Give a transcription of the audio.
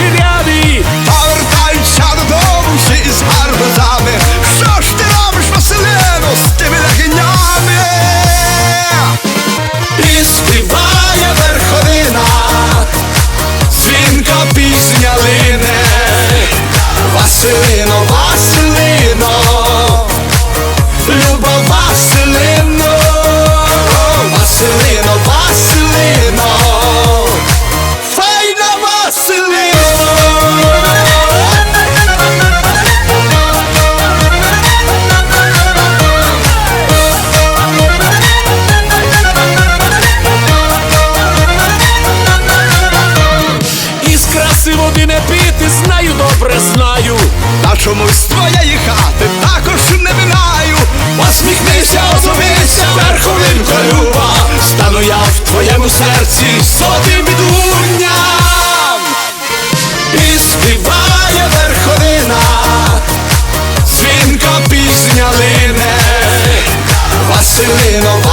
suicidati сиводи не піти, знаю, добре знаю. Та чомусь твоєї хати також не минаю. Посміхнися, озовися, верховинка люба, стану я в твоєму серці сотим відгунням. І співає верховина, звінка пісня лине, Василино.